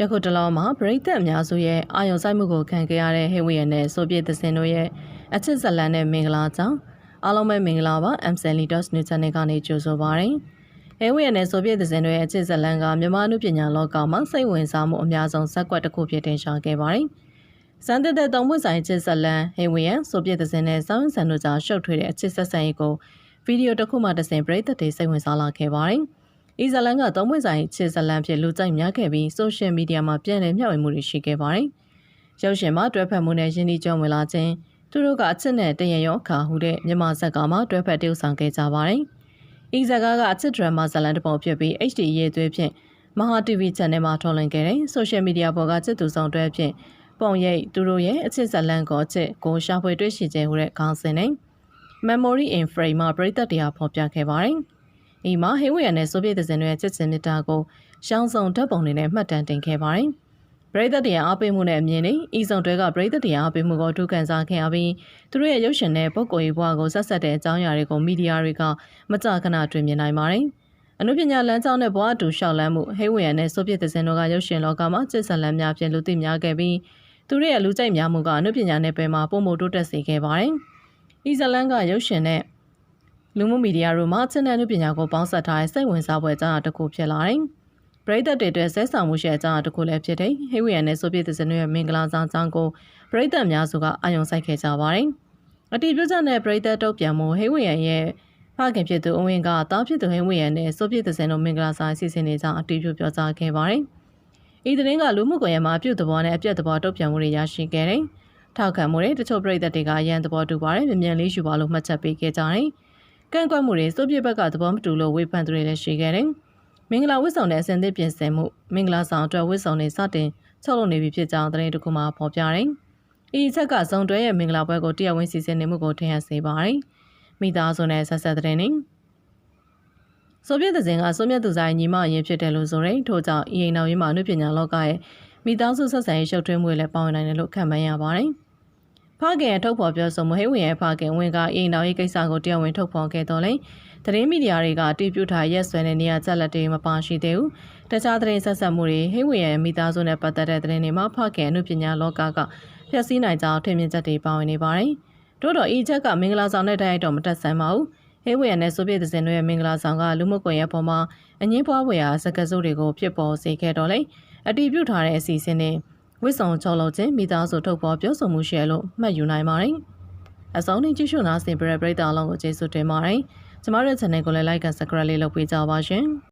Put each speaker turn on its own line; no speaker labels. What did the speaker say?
ယခုတလောမှာပရိသတ်အများစုရဲ့အာယုံစိုက်မှုကိုခံခဲ့ရတဲ့ဟေဝီယန်နဲ့ဆိုဗီယက်သစင်တို့ရဲ့အချစ်ဇလန်နဲ့မင်္ဂလာကြောင့်အားလုံးပဲမင်္ဂလာပါ MCL Leaders News Channel ကနေကြိုဆိုပါရစေ။ဟေဝီယန်နဲ့ဆိုဗီယက်သစင်တို့ရဲ့အချစ်ဇလန်ကမြန်မာလူပညာလောကမှာစိတ်ဝင်စားမှုအများဆုံးဇက်ကွက်တစ်ခုဖြစ်တင်ရှာခဲ့ပါတယ်။စံတက်တဲ့သုံးပွင့်ဆိုင်ချစ်ဇလန်ဟေဝီယန်ဆိုဗီယက်သစင်နဲ့ဆောင်းဆန်တို့ကြားရှုပ်ထွေးတဲ့အချစ်ဆက်ဆံရေးကိုဗီဒီယိုတစ်ခုမှတဆင်ပရိသတ်တွေစိတ်ဝင်စားလာခဲ့ပါတယ်။။ ဤဇလန်ကသုံးပွင့်ဆိုင်ချစ်ဇလန်ဖြစ်လူကြိုက်များခဲ့ပြီးဆိုရှယ်မီဒီယာမှာပြန်လည်မျှဝေမှုတွေရှိခဲ့ပါတယ်။ရုပ်ရှင်မှာတွဲဖက်မှုနဲ့ရင်းနှီးကြုံဝင်လာခြင်းသူတို့ကအချစ်နဲ့တရရောခါဟုတဲ့မြန်မာဇက်ကမှတွဲဖက်တည်ဆောင်ခဲ့ကြပါတယ်။ဤဇက်ကကအချစ်ဒရမာဇလန်တစ်ပုံဖြစ်ပြီး HD ရေးသွေးဖြင့်မဟာ TV Channel မှာထုတ်လွှင့်ခဲ့တဲ့ဆိုရှယ်မီဒီယာပေါ်ကချစ်သူဆောင်တွဲဖြင့်ပုံရိပ်သူတို့ရဲ့အချစ်ဇလန်ကိုချစ်ကိုရှာဖွေတွေ့ရှိခြင်းဟူတဲ့ခေါင်းစဉ်နဲ့ Memory in Frame မှာပြည်သက်တရားဖော်ပြခဲ့ပါတယ်။။ ဤမှာဟေဝီယန်နဲ့ဆိုဗီယက်သင်တွေရဲ့ချစ်ချင်မြတ်တာကိုရှောင်းဆောင်ဓာတ်ပုံတွေနဲ့မှတ်တမ်းတင်ခဲ့ပါတယ်။ပရိသတ်တရားအားပေးမှုနဲ့အမြင်နဲ့ဤဆောင်တွေကပရိသတ်တရားအားပေးမှုကိုထူးခံစားခဲ့ရပြီးသူတို့ရဲ့ရုပ်ရှင်နဲ့ပုံကိုယ်ရေးဘဝကိုဆက်ဆက်တဲ့အကြောင်းအရာတွေကိုမီဒီယာတွေကမကြာခဏတွေ့မြင်နိုင်ပါတယ်။အနုပညာလမ်းကြောင်းနဲ့ဘဝအတူရှောက်လန်းမှုဟေဝီယန်နဲ့ဆိုဗီယက်သင်တို့ကရုပ်ရှင်လောကမှာကျစ်ဆန်လန်းများဖြင့်လူသိများခဲ့ပြီးသူတို့ရဲ့လူကြိုက်များမှုကအနုပညာနယ်ပယ်မှာပုံမတိုးတက်စေခဲ့ပါတယ်။ဤဇလန်ကရုပ်ရှင်နဲ့ လူမှုမီဒီယာတို့မှာချန်နယ်နုပညာကိုပေါင်းစပ်ထားတဲ့စိတ်ဝင်စားဖွယ်အကြောင်းအရာတစ်ခုဖြစ်လာတယ်။ပရိသတ်တွေအတွက်ဆဲဆောင်မှုရှိတဲ့အကြောင်းအရာတစ်ခုလည်းဖြစ်တဲ့ဟေးဝီယန်နဲ့ဆိုဗီယက်သစ်ရဲ့မင်္ဂလာဆောင်အကြောင်းကိုပရိသတ်များစုကအာရုံစိုက်ခဲ့ကြပါတယ်။အတီးပြုချက်နဲ့ပရိသတ်တုတ်ပြန်မှုဟေးဝီယန်ရဲ့ဖခင်ဖြစ်သူအဝင်းကတားဖြစ်သူဟေးဝီယန်နဲ့ဆိုဗီယက်သစ်တို့မင်္ဂလာဆောင်အစီအစဉ်တွေကြောင့်အတီးပြုပြောကြားခဲ့ပါတယ်။ဤသတင်းကလူမှုကွန်ရက်မှာအပြုတ်သဘောနဲ့အပြတ်သဘောတုတ်ပြန်မှုတွေရရှိခဲ့တယ်။ထောက်ခံမှုတွေတချို့ပရိသတ်တွေကအရန်သဘောတူပါတယ်။မြ мян လေးယူပါလို့မှတ်ချက်ပေးခဲ့ကြတယ်။ ကန့်ကွက်မှုတွေစိုးပြဘက်ကသဘောမတူလို့ဝေဖန်သူတွေလည်းရှိခဲ့တယ်။မင်္ဂလာဝတ်ဆောင်တဲ့အစဉ်သစ်ပြင်ဆင်မှုမင်္ဂလာဆောင်အတွက်ဝတ်ဆောင်တွေစတင်ချုပ်လုပ်နေပြီဖြစ်ကြောင်းသတင်းတစ်ခုမှဖော်ပြတယ်။ဤချက်ကဇုံတွဲရဲ့မင်္ဂလာပွဲကိုတရားဝင်စီစဉ်နေမှုကိုထင်ဟပ်စေပါတယ်။မိသားစုနဲ့ဆက်ဆက်တဲ့နေဆိုဗီယက်သင်ကဆိုဗီယက်သူဆိုင်ညီမအရင်ဖြစ်တယ်လို့ဆိုရင်ထို့ကြောင့်အရင်နောက်ရင်းမှာအနုပညာလောကရဲ့မိသားစုဆက်ဆံရေးရှုပ်ထွေးမှုတွေလည်းပါဝင်နိုင်တယ်လို့ခန့်မှန်းရပါတယ်။ ဖခင်ထုတ်ဖော်ပြောဆိုမှုဟိဝင်ရဲ့ဖခင်ဝင်ကအိမ်တော်ရေးကိစ္စကိုတရားဝင်ထုတ်ဖော်ခဲ့တော့လေသတင်းမီဒီယာတွေကတီးပြထားရက်စွဲတဲ့နေရာချက်လက်တွေမပါရှိသေးဘူးတခြားသတင်းဆက်ဆက်မှုတွေဟိဝင်ရဲ့မိသားစုနဲ့ပတ်သက်တဲ့သတင်းတွေမှာဖခင်အမှုပညာလောကကဖျက်ဆီးနိုင်ကြောင်းထင်မြင်ချက်တွေပါဝင်နေပါတယ်တို့တော့ဤချက်ကမင်္ဂလာဆောင်တဲ့တိုက်ရိုက်တော့မတက်ဆန်းပါဘူးဟေးဝေယနဲ့ဆိုဗီယက်သင်တို့ရဲ့မင်္ဂလာဆောင်ကလူမှုကွန်ရက်ပေါ်မှာအငင်းပွားဝေရာစကားစုတွေကိုဖြစ်ပေါ်စေခဲ့တော့လေအတီးပြုထားတဲ့အစီအစဉ်တွေ ဝစ်ဆောင်ချောလို့ခြင်းမိသားစုထုတ်ပေါ်ပြောဆိုမှုရှိလို့မှတ်ယူနိုင်ပါတယ်။အဆုံးထိကြည့်ရှုနာဆင်ပြတဲ့ပရိသတ်အလုံးကိုကျေးဇူးတင်ပါတယ်။ကျမတို့ channel ကိုလည်း like and subscribe လေးလုပ်ပေးကြပါရှင်။